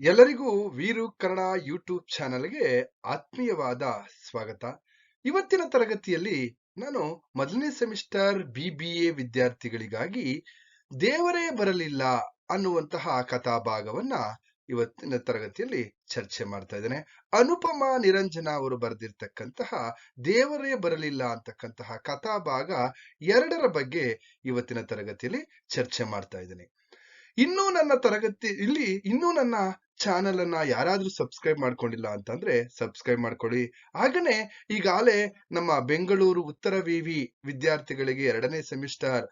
ಎಲ್ಲರಿಗೂ ವೀರು ಕನ್ನಡ ಯೂಟ್ಯೂಬ್ ಚಾನೆಲ್ಗೆ ಆತ್ಮೀಯವಾದ ಸ್ವಾಗತ. ಇವತ್ತಿನ ತರಗತಿಯಲ್ಲಿ ನಾನು ಮೊದಲನೇ ಸೆಮಿಸ್ಟರ್ ಬಿ ಬಿ ಎ ವಿದ್ಯಾರ್ಥಿಗಳಿಗಾಗಿ ದೇವರೇ ಬರಲಿಲ್ಲ ಅನ್ನುವಂತಹ ಕಥಾಭಾಗವನ್ನ ಇವತ್ತಿನ ತರಗತಿಯಲ್ಲಿ ಚರ್ಚೆ ಮಾಡ್ತಾ ಇದ್ದೇನೆ. ಅನುಪಮ ನಿರಂಜನ ಅವರು ಬರೆದಿರ್ತಕ್ಕಂತಹ ದೇವರೇ ಬರಲಿಲ್ಲ ಅಂತಕ್ಕಂತಹ ಕಥಾಭಾಗ ಎರಡರ ಬಗ್ಗೆ ಇವತ್ತಿನ ತರಗತಿಯಲ್ಲಿ ಚರ್ಚೆ ಮಾಡ್ತಾ ಇದ್ದೇನೆ. ಇನ್ನೂ ನನ್ನ ತರಗತಿ, ಇಲ್ಲಿ ಇನ್ನೂ ನನ್ನ ಚಾನೆಲ್ ಅನ್ನ ಯಾರಾದ್ರೂ ಸಬ್ಸ್ಕ್ರೈಬ್ ಮಾಡ್ಕೊಂಡಿಲ್ಲ ಅಂತಂದ್ರೆ ಸಬ್ಸ್ಕ್ರೈಬ್ ಮಾಡ್ಕೊಳ್ಳಿ ಹಾಗೇನೆ ಈಗಾಗಲೇ ನಮ್ಮ ಬೆಂಗಳೂರು ಉತ್ತರ ವಿವಿ ವಿದ್ಯಾರ್ಥಿಗಳಿಗೆ ಎರಡನೇ ಸೆಮಿಸ್ಟರ್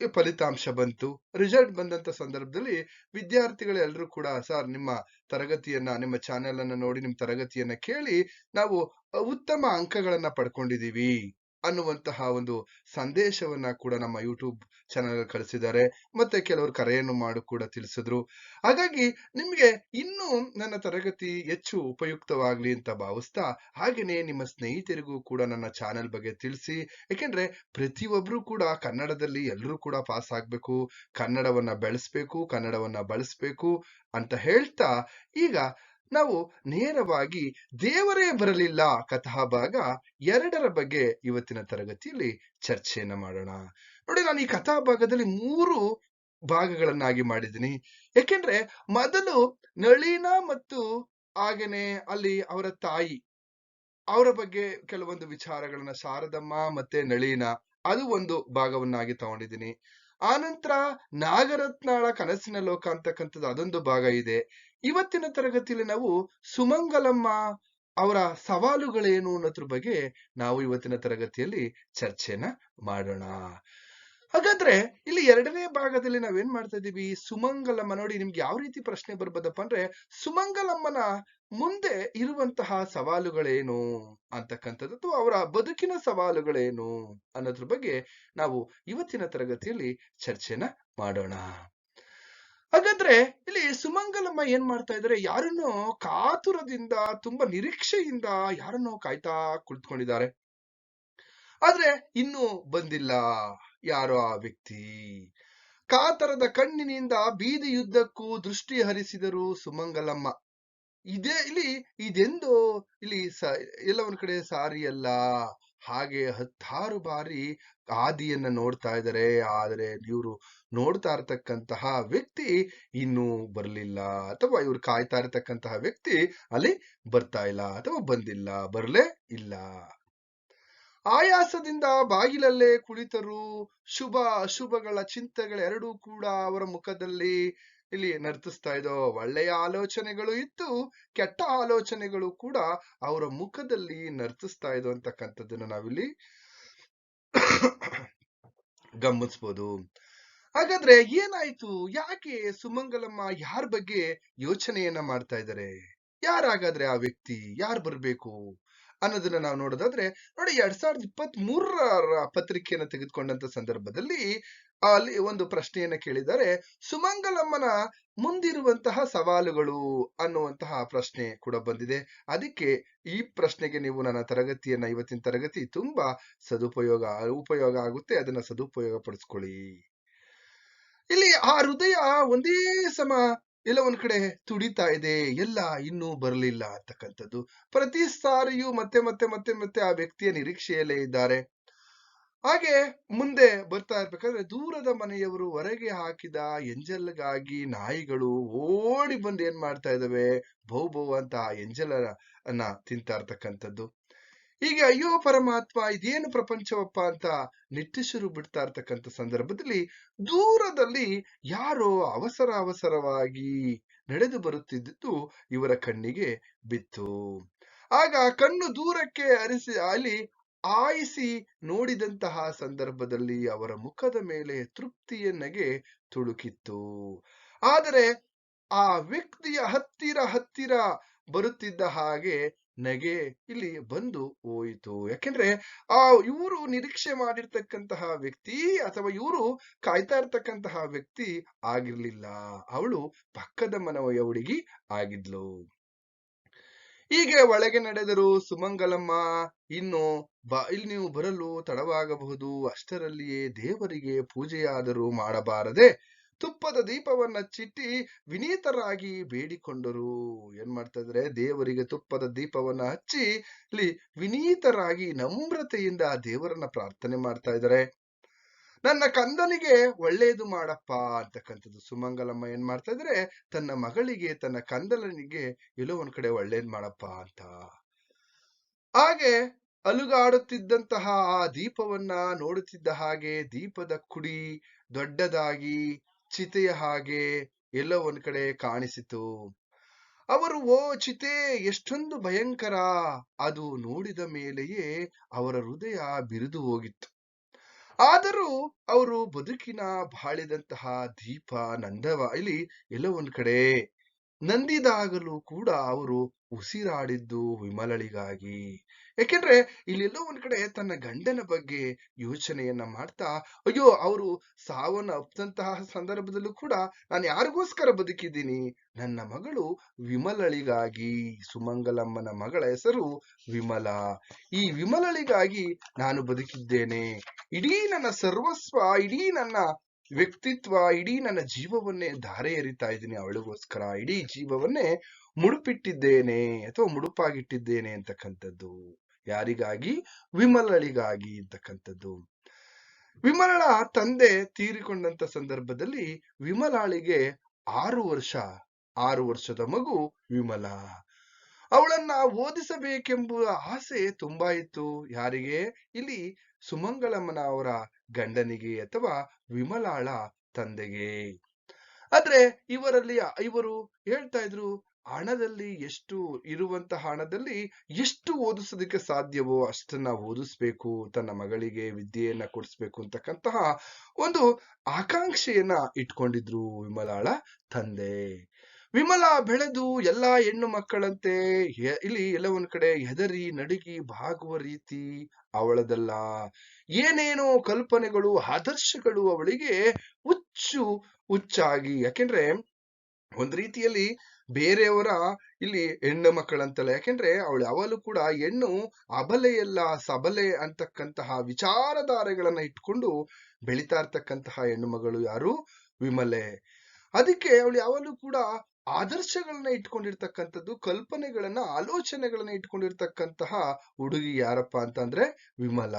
ಫಲಿತಾಂಶ ಬಂತು. ರಿಸಲ್ಟ್ ಬಂದಂತ ಸಂದರ್ಭದಲ್ಲಿ ವಿದ್ಯಾರ್ಥಿಗಳೆಲ್ಲರೂ ಕೂಡ ಸರ್ ನಿಮ್ಮ ತರಗತಿಯನ್ನ, ನಿಮ್ಮ ಚಾನೆಲ್ ಅನ್ನ ನೋಡಿ, ನಿಮ್ಮ ತರಗತಿಯನ್ನ ಕೇಳಿ ನಾವು ಉತ್ತಮ ಅಂಕಗಳನ್ನ ಪಡ್ಕೊಂಡಿದೀವಿ. ಅನ್ನುವಂತಹ ಒಂದು ಸಂದೇಶವನ್ನ ಕೂಡ ನಮ್ಮ ಯೂಟ್ಯೂಬ್ ಚಾನೆಲ್ ಕಳಿಸಿದ್ದಾರೆ. ಮತ್ತೆ ಕೆಲವರು ಕರೆಯನ್ನು ಮಾಡು ಕೂಡ ತಿಳಿಸಿದ್ರು. ಹಾಗಾಗಿ ನಿಮ್ಗೆ ಇನ್ನೂ ನನ್ನ ತರಗತಿ ಹೆಚ್ಚು ಉಪಯುಕ್ತವಾಗ್ಲಿ ಅಂತ ಭಾವಿಸ್ತಾ ಹಾಗೇನೆ ನಿಮ್ಮ ಸ್ನೇಹಿತರಿಗೂ ಕೂಡ ನನ್ನ ಚಾನೆಲ್ ಬಗ್ಗೆ ತಿಳಿಸಿ. ಯಾಕೆಂದ್ರೆ ಪ್ರತಿಯೊಬ್ರು ಕೂಡ ಕನ್ನಡದಲ್ಲಿ ಎಲ್ಲರೂ ಕೂಡ ಪಾಸ್ ಆಗ್ಬೇಕು. ಕನ್ನಡವನ್ನ ಬೆಳೆಸ್ಬೇಕು, ಕನ್ನಡವನ್ನ ಬಳಸ್ಬೇಕು ಅಂತ ಹೇಳ್ತಾ ಈಗ ನಾವು ನೇರವಾಗಿ ದೇವರೇ ಬರಲಿಲ್ಲ ಕಥಾ ಭಾಗ ಎರಡರ ಬಗ್ಗೆ ಇವತ್ತಿನ ತರಗತಿಯಲ್ಲಿ ಚರ್ಚೆಯನ್ನು ಮಾಡೋಣ. ನೋಡಿ ನಾನು ಈ ಕಥಾ ಭಾಗದಲ್ಲಿ ಮೂರು ಭಾಗಗಳನ್ನಾಗಿ ಮಾಡಿದ್ದೀನಿ. ಯಾಕೆಂದ್ರೆ ಮೊದಲು ನಳಿನ ಮತ್ತು ಹಾಗೇನೆ ಅಲ್ಲಿ ಅವರ ತಾಯಿ, ಅವರ ಬಗ್ಗೆ ಕೆಲವೊಂದು ವಿಚಾರಗಳನ್ನ ಶಾರದಮ್ಮ ಮತ್ತೆ ನಳೀನ ಅದು ಒಂದು ಭಾಗವನ್ನಾಗಿ ತಗೊಂಡಿದ್ದೀನಿ. ಆನಂತರ ನಾಗರತ್ನಾಳ ಕನಸಿನ ಲೋಕ ಅಂತಕ್ಕಂಥದ್ದು ಅದೊಂದು ಭಾಗ ಇದೆ. ಇವತ್ತಿನ ತರಗತಿಯಲ್ಲಿ ನಾವು ಸುಮಂಗಲಮ್ಮ ಅವರ ಸವಾಲುಗಳೇನು ಅನ್ನೋದ್ರ ಬಗ್ಗೆ ನಾವು ಇವತ್ತಿನ ತರಗತಿಯಲ್ಲಿ ಚರ್ಚೆನ ಮಾಡೋಣ. ಹಾಗಾದ್ರೆ ಇಲ್ಲಿ ಎರಡನೇ ಭಾಗದಲ್ಲಿ ನಾವೇನ್ ಮಾಡ್ತಾ ಇದೀವಿ ಸುಮಂಗಲಮ್ಮ ನೋಡಿ ನಿಮ್ಗೆ ಯಾವ ರೀತಿ ಪ್ರಶ್ನೆ ಬರ್ಬೋದಪ್ಪ ಅಂದ್ರೆ ಸುಮಂಗಲಮ್ಮನ ಮುಂದೆ ಇರುವಂತಹ ಸವಾಲುಗಳೇನು ಅಂತಕ್ಕಂಥದ್ದು ಅಥವಾ ಅವರ ಬದುಕಿನ ಸವಾಲುಗಳೇನು ಅನ್ನೋದ್ರ ಬಗ್ಗೆ ನಾವು ಇವತ್ತಿನ ತರಗತಿಯಲ್ಲಿ ಚರ್ಚೆನ ಮಾಡೋಣ. ಹಾಗಾದ್ರೆ ಇಲ್ಲಿ ಸುಮಂಗಲಮ್ಮ ಏನ್ ಮಾಡ್ತಾ ಇದಾರೆ? ಯಾರನ್ನು ಕಾತುರದಿಂದ, ತುಂಬಾ ನಿರೀಕ್ಷೆಯಿಂದ ಯಾರನ್ನೋ ಕಾಯ್ತಾ ಕುಳಿತುಕೊಂಡಿದ್ದಾರೆ. ಆದ್ರೆ ಇನ್ನೂ ಬಂದಿಲ್ಲ. ಯಾರೋ ಆ ವ್ಯಕ್ತಿ? ಕಾತರದ ಕಣ್ಣಿನಿಂದ ಬೀದಿಯುದ್ದಕ್ಕೂ ದೃಷ್ಟಿ ಹರಿಸಿದರು ಸುಮಂಗಲಮ್ಮ. ಇದೇ ಇಲ್ಲಿ, ಇದೆಂದು ಇಲ್ಲಿ ಸ ಎಲ್ಲ ಒಂದ್ ಕಡೆ ಸಾರಿ ಅಲ್ಲ ಹಾಗೆ ಹತ್ತಾರು ಬಾರಿ ಆದಿಯನ್ನ ನೋಡ್ತಾ ಇದ್ದಾರೆ. ಆದರೆ ಇವರು ನೋಡ್ತಾ ಇರತಕ್ಕಂತಹ ವ್ಯಕ್ತಿ ಇನ್ನೂ ಬರಲಿಲ್ಲ ಅಥವಾ ಇವ್ರು ಕಾಯ್ತಾ ಇರತಕ್ಕಂತಹ ವ್ಯಕ್ತಿ ಅಲ್ಲಿ ಬರ್ತಾ ಇಲ್ಲ ಅಥವಾ ಬಂದಿಲ್ಲ, ಬರಲೇ ಇಲ್ಲ. ಆಯಾಸದಿಂದ ಬಾಗಿಲಲ್ಲೇ ಕುಳಿತರು ಶುಭ, ಅಶುಭಗಳ ಚಿಂತೆಗಳೆರಡೂ ಕೂಡ ಅವರ ಮುಖದಲ್ಲಿ ಇಲ್ಲಿ ನರ್ತಿಸ್ತಾ ಇದ್ದೋ ಒಳ್ಳೆಯ ಆಲೋಚನೆಗಳು ಇತ್ತು, ಕೆಟ್ಟ ಆಲೋಚನೆಗಳು ಕೂಡ ಅವರ ಮುಖದಲ್ಲಿ ನರ್ತಿಸ್ತಾ ಇದ್ದೋ ಅಂತಕ್ಕಂಥದ್ದನ್ನ ನಾವಿಲ್ಲಿ ಗಮನಿಸ್ಬೋದು. ಹಾಗಾದ್ರೆ ಏನಾಯ್ತು? ಯಾಕೆ ಸುಮಂಗಲಮ್ಮ ಯಾರ ಬಗ್ಗೆ ಯೋಚನೆಯನ್ನ ಮಾಡ್ತಾ ಇದ್ದಾರೆ? ಯಾರಾಗಾದ್ರೆ ಆ ವ್ಯಕ್ತಿ? ಯಾರು ಬರ್ಬೇಕು? ಅನ್ನೋದನ್ನ ನಾವು ನೋಡೋದಾದ್ರೆ, ನೋಡಿ ಎರಡ್ ಸಾವಿರದ ಇಪ್ಪತ್ತ್ ಮೂರರ ಪತ್ರಿಕೆಯನ್ನು ತೆಗೆದುಕೊಂಡಂತ ಸಂದರ್ಭದಲ್ಲಿ, ಅಲ್ಲಿ ಒಂದು ಪ್ರಶ್ನೆಯನ್ನ ಕೇಳಿದ್ದಾರೆ. ಸುಮಂಗಲಮ್ಮನ ಮುಂದಿರುವಂತಹ ಸವಾಲುಗಳು ಅನ್ನುವಂತಹ ಪ್ರಶ್ನೆ ಕೂಡ ಬಂದಿದೆ. ಅದಕ್ಕೆ ಈ ಪ್ರಶ್ನೆಗೆ ನೀವು ನನ್ನ ತರಗತಿಯನ್ನ ಇವತ್ತಿನ ತರಗತಿ ತುಂಬಾ ಸದುಪಯೋಗ, ಉಪಯೋಗ ಆಗುತ್ತೆ. ಅದನ್ನ ಸದುಪಯೋಗ ಪಡಿಸ್ಕೊಳ್ಳಿ ಇಲ್ಲಿ ಆ ಹೃದಯ ಒಂದೇ ಸಮ ಎಲ್ಲ ಒಂದ್ ಕಡೆ ತುಡಿತಾ ಇದೆ, ಎಲ್ಲ ಇನ್ನೂ ಬರಲಿಲ್ಲ ಅಂತಕ್ಕಂಥದ್ದು. ಪ್ರತಿ ಸಾರಿಯೂ ಮತ್ತೆ ಮತ್ತೆ ಮತ್ತೆ ಮತ್ತೆ ಆ ವ್ಯಕ್ತಿಯ ನಿರೀಕ್ಷೆಯಲ್ಲೇ ಇದ್ದಾರೆ. ಹಾಗೆ ಮುಂದೆ ಬರ್ತಾ ಇರ್ಬೇಕಾದ್ರೆ ದೂರದ ಮನೆಯವರು ಹೊರಗೆ ಹಾಕಿದ ಎಂಜಲ್ಗಾಗಿ ನಾಯಿಗಳು ಓಡಿ ಬಂದು ಏನ್ ಮಾಡ್ತಾ ಇದಾವೆ ಬಹು ಬಹು ಅಂತ ಆ ಎಂಜಲ ಅನ್ನ ತಿಂತಾ ಇರ್ತಕ್ಕಂಥದ್ದು. ಹೀಗೆ ಅಯ್ಯೋ ಪರಮಾತ್ಮ, ಇದೇನು ಪ್ರಪಂಚವಪ್ಪ ಅಂತ ನಿಟ್ಟುಸಿರು ಬಿಡ್ತಾ ಇರ್ತಕ್ಕಂಥ ಸಂದರ್ಭದಲ್ಲಿ ದೂರದಲ್ಲಿ ಯಾರೋ ಅವಸರ ಅವಸರವಾಗಿ ನಡೆದು ಬರುತ್ತಿದ್ದು ಇವರ ಕಣ್ಣಿಗೆ ಬಿತ್ತು. ಆಗ ಕಣ್ಣು ದೂರಕ್ಕೆ ಅರಿಸಿ, ಅಲ್ಲಿ ಆಯಿಸಿ ನೋಡಿದಂತಹ ಸಂದರ್ಭದಲ್ಲಿ ಅವರ ಮುಖದ ಮೇಲೆ ತೃಪ್ತಿಯನ್ನಗೆ ತುಳುಕಿತ್ತು. ಆದರೆ ಆ ವ್ಯಕ್ತಿಯ ಹತ್ತಿರ ಹತ್ತಿರ ಬರುತ್ತಿದ್ದ ಹಾಗೆ ನಗೆ ಇಲ್ಲಿ ಬಂದು ಹೋಯಿತು. ಯಾಕೆಂದ್ರೆ ಆ ಇವರು ನಿರೀಕ್ಷೆ ಮಾಡಿರ್ತಕ್ಕಂತಹ ವ್ಯಕ್ತಿ ಅಥವಾ ಇವರು ಕಾಯ್ತಾ ಇರ್ತಕ್ಕಂತಹ ವ್ಯಕ್ತಿ ಆಗಿರ್ಲಿಲ್ಲ. ಅವಳು ಪಕ್ಕದ ಮನವಯ ಹುಡುಗಿ ಆಗಿದ್ಲು. ಹೀಗೆ ಒಳಗೆ ನಡೆದರು ಸುಮಂಗಲಮ್ಮ ಇನ್ನು ಬಾ, ಇಲ್ಲಿ ನೀವು ಬರಲು ತಡವಾಗಬಹುದು. ಅಷ್ಟರಲ್ಲಿಯೇ ದೇವರಿಗೆ ಪೂಜೆಯಾದರೂ ಮಾಡಬಾರದೆ ತುಪ್ಪದ ದೀಪವನ್ನ ಚಿಟ್ಟಿ ವಿನೀತರಾಗಿ ಬೇಡಿಕೊಂಡರು. ಏನ್ ಮಾಡ್ತಾ ಇದ್ರೆ? ದೇವರಿಗೆ ತುಪ್ಪದ ದೀಪವನ್ನ ಹಚ್ಚಿ ಇಲ್ಲಿ ವಿನೀತರಾಗಿ ನಮ್ರತೆಯಿಂದ ದೇವರನ್ನ ಪ್ರಾರ್ಥನೆ ಮಾಡ್ತಾ ಇದ್ದಾರೆ ನನ್ನ ಕಂದನಿಗೆ ಒಳ್ಳೇದು ಮಾಡಪ್ಪ ಅಂತಕ್ಕಂಥದ್ದು ಸುಮಂಗಲಮ್ಮ ಏನ್ ಮಾಡ್ತಾ ಇದ್ರೆ? ತನ್ನ ಮಗಳಿಗೆ ತನ್ನ ಕಂದಲನಿಗೆ ಎಲ್ಲೋ ಒಂದ್ ಕಡೆ ಒಳ್ಳೇದ್ ಮಾಡಪ್ಪ ಅಂತ. ಹಾಗೆ ಅಲುಗಾಡುತ್ತಿದ್ದಂತಹ ಆ ದೀಪವನ್ನ ನೋಡುತ್ತಿದ್ದ ಹಾಗೆ ದೀಪದ ಕುಡಿ ದೊಡ್ಡದಾಗಿ ಚಿತೆಯ ಹಾಗೆ ಎಲ್ಲ ಒಂದ್ ಕಡೆ ಕಾಣಿಸಿತು. ಅವರು, ಓ ಚಿತೆ, ಎಷ್ಟೊಂದು ಭಯಂಕರ. ಅದು ನೋಡಿದ ಮೇಲೆಯೇ ಅವರ ಹೃದಯ ಬಿರಿದು ಹೋಗಿತ್ತು. ಆದರೂ ಅವರು ಬದುಕಿನ ಬಾಳಿದಂತಹ ದೀಪ, ನಂದವ, ಇಲ್ಲಿ ಎಲ್ಲ ಒಂದ್ ಕಡೆ ನಂದಿದಾಗಲೂ ಕೂಡ ಅವರು ಉಸಿರಾಡಿದ್ದು ವಿಮಲಳಿಗಾಗಿ. ಯಾಕೆಂದ್ರೆ ಇಲ್ಲೆಲ್ಲೋ ಒಂದ್ ಕಡೆ ತನ್ನ ಗಂಡನ ಬಗ್ಗೆ ಯೋಚನೆಯನ್ನ ಮಾಡ್ತಾ, ಅಯ್ಯೋ ಅವರು ಸಾವನ್ನ ಅಪ್ಪಂತಹ ಸಂದರ್ಭದಲ್ಲೂ ಕೂಡ ನಾನು ಯಾರಿಗೋಸ್ಕರ ಬದುಕಿದ್ದೀನಿ? ನನ್ನ ಮಗಳು ವಿಮಲಳಿಗಾಗಿ, ಸುಮಂಗಲಮ್ಮನ ಮಗಳ ಹೆಸರು ವಿಮಲ. ಈ ವಿಮಲಳಿಗಾಗಿ ನಾನು ಬದುಕಿದ್ದೇನೆ. ಇಡೀ ನನ್ನ ಸರ್ವಸ್ವ, ಇಡೀ ನನ್ನ ವ್ಯಕ್ತಿತ್ವ, ಇಡೀ ನನ್ನ ಜೀವವನ್ನೇ ಧಾರೆ ಎರಿತಾ ಇದ್ದೀನಿ ಅವಳಿಗೋಸ್ಕರ. ಇಡೀ ಜೀವವನ್ನೇ ಮುಡುಪಿಟ್ಟಿದ್ದೇನೆ, ಅಥವಾ ಮುಡುಪಾಗಿಟ್ಟಿದ್ದೇನೆ ಅಂತಕ್ಕಂಥದ್ದು. ಯಾರಿಗಾಗಿ? ವಿಮಲಳಿಗಾಗಿ ಇರ್ತಕ್ಕಂಥದ್ದು ವಿಮಲಳ ತಂದೆ ತೀರಿಕೊಂಡಂತ ಸಂದರ್ಭದಲ್ಲಿ ವಿಮಲಾಳಿಗೆ ಆರು ವರ್ಷ, ಆರು ವರ್ಷದ ಮಗು ವಿಮಲ. ಅವಳನ್ನ ಓದಿಸಬೇಕೆಂಬ ಆಸೆ ತುಂಬಾ ಇತ್ತು. ಯಾರಿಗೆ? ಇಲ್ಲಿ ಸುಮಂಗಳಮ್ಮನ ಅವರ ಗಂಡನಿಗೆ ಅಥವಾ ವಿಮಲಾಳ ತಂದೆಗೆ. ಆದ್ರೆ ಇವರಲ್ಲಿ, ಇವರು ಹೇಳ್ತಾ ಇದ್ರು ಹಣದಲ್ಲಿ ಎಷ್ಟು ಇರುವಂತಹ ಹಣದಲ್ಲಿ ಎಷ್ಟು ಓದಿಸೋದಕ್ಕೆ ಸಾಧ್ಯವೋ ಅಷ್ಟನ್ನ ಓದಿಸ್ಬೇಕು, ತನ್ನ ಮಗಳಿಗೆ ವಿದ್ಯೆಯನ್ನ ಕೊಡಿಸ್ಬೇಕು ಅಂತಕ್ಕಂತಹ ಒಂದು ಆಕಾಂಕ್ಷೆಯನ್ನ ಇಟ್ಕೊಂಡಿದ್ರು ವಿಮಲಾಳ ತಂದೆ. ವಿಮಲ ಬೆಳೆದು ಎಲ್ಲಾ ಹೆಣ್ಣು ಮಕ್ಕಳಂತೆ ಇಲ್ಲಿ ಎಲ್ಲ ಒಂದ್ ಕಡೆ ಹೆದರಿ, ನಡುಗಿ, ಬಾಗುವ ರೀತಿ ಅವಳದಲ್ಲ. ಏನೇನೋ ಕಲ್ಪನೆಗಳು, ಆದರ್ಶಗಳು ಅವಳಿಗೆ ಹುಚ್ಚು ಹುಚ್ಚಾಗಿ, ಯಾಕೆಂದ್ರೆ ಒಂದ್ ರೀತಿಯಲ್ಲಿ ಬೇರೆಯವರ ಇಲ್ಲಿ ಹೆಣ್ಣು ಮಕ್ಕಳಂತಲ್ಲ. ಯಾಕೆಂದ್ರೆ ಅವಳು ಯಾವಾಗಲೂ ಕೂಡ ಹೆಣ್ಣು ಅಬಲೆಯಲ್ಲ, ಸಬಲೆ ಅಂತಕ್ಕಂತಹ ವಿಚಾರಧಾರೆಗಳನ್ನ ಇಟ್ಕೊಂಡು ಬೆಳೀತಾ ಇರ್ತಕ್ಕಂತಹ ಹೆಣ್ಣು ಮಗಳು ಯಾರು? ವಿಮಲೆ. ಅದಕ್ಕೆ ಅವಳು ಯಾವಾಗಲೂ ಕೂಡ ಆದರ್ಶಗಳನ್ನ ಇಟ್ಕೊಂಡಿರ್ತಕ್ಕಂಥದ್ದು, ಕಲ್ಪನೆಗಳನ್ನ, ಆಲೋಚನೆಗಳನ್ನ ಇಟ್ಕೊಂಡಿರ್ತಕ್ಕಂತಹ ಹುಡುಗಿ ಯಾರಪ್ಪ ಅಂತಂದ್ರೆ ವಿಮಲ.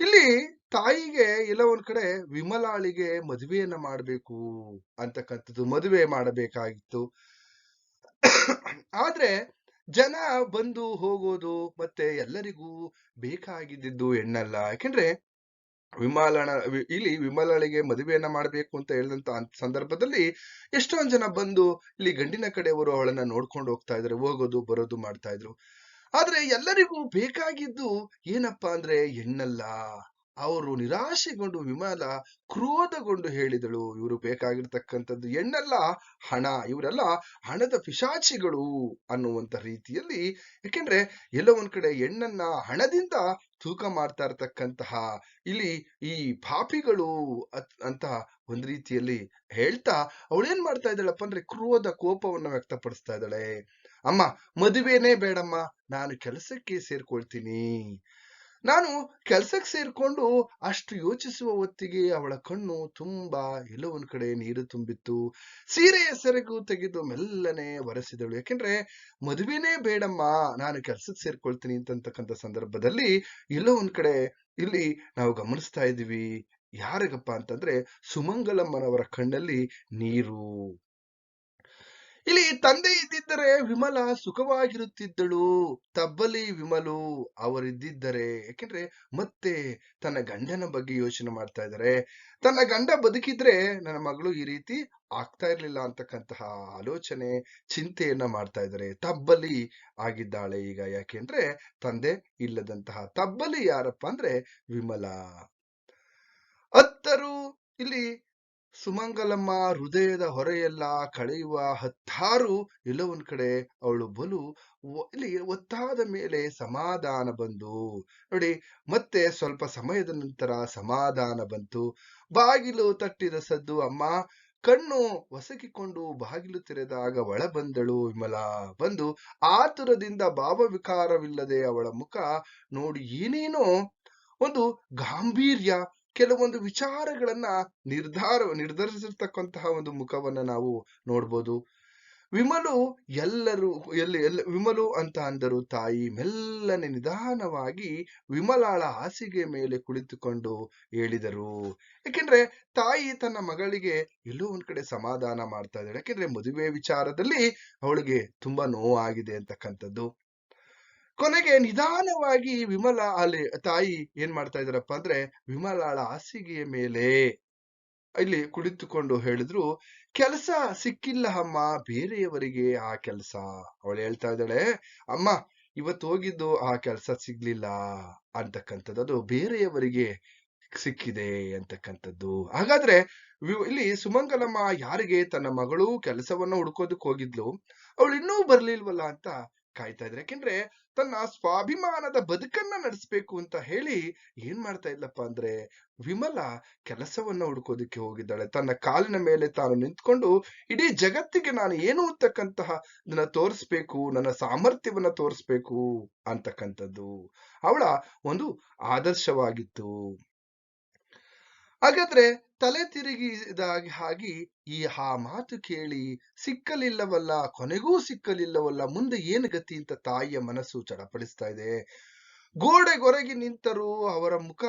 ಇಲ್ಲಿ ತಾಯಿಗೆ ಎಲ್ಲ ಒಂದ್ ಕಡೆ ವಿಮಲಾಳಿಗೆ ಮದುವೆಯನ್ನ ಮಾಡ್ಬೇಕು ಅಂತಕ್ಕಂಥದ್ದು ಮದುವೆ ಮಾಡಬೇಕಾಗಿತ್ತು. ಆದ್ರೆ ಜನ ಬಂದು ಹೋಗೋದು ಮತ್ತೆ ಎಲ್ಲರಿಗೂ ಬೇಕಾಗಿದ್ದಿದ್ದು ಹೆಣ್ಣಲ್ಲ. ಯಾಕೆಂದ್ರೆ ವಿಮಲನ ಇಲ್ಲಿ ವಿಮಲಳಿಗೆ ಮದುವೆಯನ್ನ ಮಾಡ್ಬೇಕು ಅಂತ ಹೇಳಿದಂತ ಸಂದರ್ಭದಲ್ಲಿ ಎಷ್ಟೊಂದ್ ಜನ ಬಂದು ಇಲ್ಲಿ ಗಂಡಿನ ಕಡೆಯವರು ಅವಳನ್ನ ನೋಡ್ಕೊಂಡು ಹೋಗ್ತಾ ಇದ್ರು, ಹೋಗೋದು, ಬರೋದು ಮಾಡ್ತಾ ಇದ್ರು. ಆದ್ರೆ ಎಲ್ಲರಿಗೂ ಬೇಕಾಗಿದ್ದು ಏನಪ್ಪಾ ಅಂದ್ರೆ ಹೆಣ್ಣಲ್ಲ. ಅವರು ನಿರಾಶೆಗೊಂಡು ವಿಮಲ ಕ್ರೋಧಗೊಂಡು ಹೇಳಿದಳು. ಇವರು ಬೇಕಾಗಿರ್ತಕ್ಕಂಥದ್ದು ಎಣ್ಣೆಲ್ಲ ಹಣ, ಇವರೆಲ್ಲ ಹಣದ ಪಿಶಾಚಿಗಳು ಅನ್ನುವಂತ ರೀತಿಯಲ್ಲಿ. ಯಾಕೆಂದ್ರೆ ಎಲ್ಲ ಒಂದ್ ಕಡೆ ಹೆಣ್ಣನ್ನ ಹಣದಿಂದ ತೂಕ ಮಾಡ್ತಾ ಇರ್ತಕ್ಕಂತಹ ಇಲ್ಲಿ ಈ ಪಾಪಿಗಳು ಅಂತ ಒಂದ್ ರೀತಿಯಲ್ಲಿ ಹೇಳ್ತಾ ಅವಳೇನ್ ಮಾಡ್ತಾ ಇದ್ದಾಳಪ್ಪ ಅಂದ್ರೆ ಕ್ರೋಧ ಕೋಪವನ್ನ ವ್ಯಕ್ತಪಡಿಸ್ತಾ ಇದ್ದಾಳೆ. ಅಮ್ಮ, ಮದುವೆನೇ ಬೇಡಮ್ಮ. ನಾನು ಕೆಲಸಕ್ಕೆ ಸೇರ್ಕೊಳ್ತೀನಿ. ನಾನು ಕೆಲ್ಸಕ್ಕೆ ಸೇರ್ಕೊಂಡು ಅಷ್ಟು ಯೋಚಿಸುವ ಹೊತ್ತಿಗೆ ಅವಳ ಕಣ್ಣು ತುಂಬಾ ಎಲ್ಲೋ ಒಂದ್ ಕಡೆ ನೀರು ತುಂಬಿತ್ತು. ಸೀರೆಯ ಸೆರಗು ತೆಗೆದು ಮೆಲ್ಲನೆ ಒರೆಸಿದಳು. ಯಾಕೆಂದ್ರೆ, ಮದುವೆನೇ ಬೇಡಮ್ಮ, ನಾನು ಕೆಲ್ಸಕ್ಕೆ ಸೇರ್ಕೊಳ್ತೀನಿ ಅಂತಕ್ಕಂಥ ಸಂದರ್ಭದಲ್ಲಿ ಎಲ್ಲೋ ಒಂದ್ ಕಡೆ ಇಲ್ಲಿ ನಾವು ಗಮನಿಸ್ತಾ ಇದೀವಿ ಯಾರಿಗಪ್ಪ ಅಂತಂದ್ರೆ ಸುಮಂಗಲಮ್ಮನವರ ಕಣ್ಣಲ್ಲಿ ನೀರು. ಇಲ್ಲಿ ತಂದೆ ಇದ್ದಿದ್ದರೆ ವಿಮಲ ಸುಖವಾಗಿರುತ್ತಿದ್ದಳು, ತಬ್ಬಲಿ ವಿಮಲು ಅವರಿದ್ದಿದ್ದರೆ. ಯಾಕೆಂದ್ರೆ ಮತ್ತೆ ತನ್ನ ಗಂಡನ ಬಗ್ಗೆ ಯೋಚನೆ ಮಾಡ್ತಾ ಇದ್ದಾರೆ. ತನ್ನ ಗಂಡ ಬದುಕಿದ್ರೆ ನನ್ನ ಮಗಳು ಈ ರೀತಿ ಆಗ್ತಾ ಇರ್ಲಿಲ್ಲ ಅಂತಕ್ಕಂತಹ ಆಲೋಚನೆ, ಚಿಂತೆಯನ್ನ ಮಾಡ್ತಾ ಇದ್ದಾರೆ. ತಬ್ಬಲಿ ಆಗಿದ್ದಾಳೆ ಈಗ. ಯಾಕೆಂದ್ರೆ ತಂದೆ ಇಲ್ಲದಂತಹ ತಬ್ಬಲಿ ಯಾರಪ್ಪ ಅಂದ್ರೆ ವಿಮಲ. ಅತ್ತರು ಇಲ್ಲಿ ಸುಮಂಗಲಮ್ಮ ಹೃದಯದ ಹೊರೆಯೆಲ್ಲ ಕಳೆಯುವ ಹತ್ತಾರು ಎಲ್ಲೋ ಕಡೆ ಅವಳು ಬಲು ಇಲ್ಲಿ ಒತ್ತಾದ ಮೇಲೆ ಸಮಾಧಾನ ಬಂದು, ನೋಡಿ, ಮತ್ತೆ ಸ್ವಲ್ಪ ಸಮಯದ ನಂತರ ಸಮಾಧಾನ ಬಂತು. ಬಾಗಿಲು ತಟ್ಟಿದ ಸದ್ದು ಅಮ್ಮ, ಕಣ್ಣು ಒಸಗಿಕೊಂಡು ಬಾಗಿಲು ತೆರೆದಾಗ ಒಳ ಬಂದಳು ವಿಮಲ. ಬಂದು ಆತುರದಿಂದ ಭಾವವಿಕಾರವಿಲ್ಲದೆ ಅವಳ ಮುಖ ನೋಡಿ ಏನೇನೋ ಒಂದು ಗಾಂಭೀರ್ಯ ಕೆಲವೊಂದು ವಿಚಾರಗಳನ್ನ ನಿರ್ಧಾರ, ನಿರ್ಧರಿಸಿರ್ತಕ್ಕಂತಹ ಒಂದು ಮುಖವನ್ನ ನಾವು ನೋಡ್ಬೋದು. ವಿಮಲು ಎಲ್ಲರೂ, ಎಲ್ಲಿ, ಎಲ್ಲ, ವಿಮಲು ಅಂತ ಅಂದರು ತಾಯಿ ಮೆಲ್ಲನೆ ನಿಧಾನವಾಗಿ ವಿಮಲಾಳ ಹಾಸಿಗೆ ಮೇಲೆ ಕುಳಿತುಕೊಂಡು ಹೇಳಿದರು. ಯಾಕೆಂದ್ರೆ ತಾಯಿ ತನ್ನ ಮಗಳಿಗೆ ಎಲ್ಲೋ ಒಂದ್ ಕಡೆ ಸಮಾಧಾನ ಮಾಡ್ತಾ ಇದ್ದಾಳೆ. ಯಾಕೆಂದ್ರೆ ಮದುವೆ ವಿಚಾರದಲ್ಲಿ ಅವಳಿಗೆ ತುಂಬಾ ನೋವಾಗಿದೆ ಅಂತಕ್ಕಂಥದ್ದು. ಕೊನೆಗೆ ನಿಧಾನವಾಗಿ ವಿಮಲ ಅಲ್ಲಿ ತಾಯಿ ಏನ್ ಮಾಡ್ತಾ ಇದಾರಪ್ಪ ಅಂದ್ರೆ ವಿಮಲಾಳ ಹಾಸಿಗೆಯ ಮೇಲೆ ಇಲ್ಲಿ ಕುಳಿತುಕೊಂಡು ಹೇಳಿದ್ರು, ಕೆಲಸ ಸಿಕ್ಕಿಲ್ಲ ಅಮ್ಮ, ಬೇರೆಯವರಿಗೆ ಆ ಕೆಲಸ. ಅವಳು ಹೇಳ್ತಾ ಇದ್ದಾಳೆ, ಅಮ್ಮ, ಇವತ್ತು ಹೋಗಿದ್ದು ಆ ಕೆಲಸ ಸಿಗ್ಲಿಲ್ಲ ಅಂತಕ್ಕಂಥದ್ದು, ಅದು ಬೇರೆಯವರಿಗೆ ಸಿಕ್ಕಿದೆ ಅಂತಕ್ಕಂಥದ್ದು. ಹಾಗಾದ್ರೆ ಇಲ್ಲಿ ಸುಮಂಗಲಮ್ಮ ಯಾರಿಗೆ ತನ್ನ ಮಗಳು ಕೆಲಸವನ್ನ ಹುಡ್ಕೋದಕ್ ಹೋಗಿದ್ಲು, ಅವಳು ಇನ್ನೂ ಬರ್ಲಿಲ್ವಲ್ಲ ಅಂತ ಕಾಯ್ತಾ ಇದ್ರೆ ಯಾಕೆಂದ್ರೆ ತನ್ನ ಸ್ವಾಭಿಮಾನದ ಬದುಕನ್ನ ನಡೆಸ್ಬೇಕು ಅಂತ ಹೇಳಿ ಏನ್ ಮಾಡ್ತಾ ಇದ್ಲಪ್ಪ ಅಂದ್ರೆ ವಿಮಲ ಕೆಲಸವನ್ನ ಹುಡುಕೋದಕ್ಕೆ ಹೋಗಿದ್ದಾಳೆ. ತನ್ನ ಕಾಲಿನ ಮೇಲೆ ತಾನು ನಿಂತ್ಕೊಂಡು ಇಡೀ ಜಗತ್ತಿಗೆ ನಾನು ಏನು ಅಂತಕ್ಕಂತಹ ನನ್ನ ತೋರಿಸ್ಬೇಕು, ನನ್ನ ಸಾಮರ್ಥ್ಯವನ್ನ ತೋರಿಸ್ಬೇಕು ಅಂತಕ್ಕಂಥದ್ದು. ಅವಳ ಒಂದು ಆದರ್ಶವಾಗಿತ್ತು. ಹಾಗಾದ್ರೆ ತಲೆ ತಿರುಗಿದ ಹಾಗೆ ಈ ಆ ಮಾತು ಕೇಳಿ ಸಿಕ್ಕಲಿಲ್ಲವಲ್ಲ, ಕೊನೆಗೂ ಸಿಕ್ಕಲಿಲ್ಲವಲ್ಲ, ಮುಂದೆ ಏನು ಗತಿ ಅಂತ ತಾಯಿಯ ಮನಸ್ಸು ಚಡಪಡಿಸ್ತಾ ಇದೆ. ಗೋಡೆಗೊರಗಿ ನಿಂತರೂ ಅವರ ಮುಖ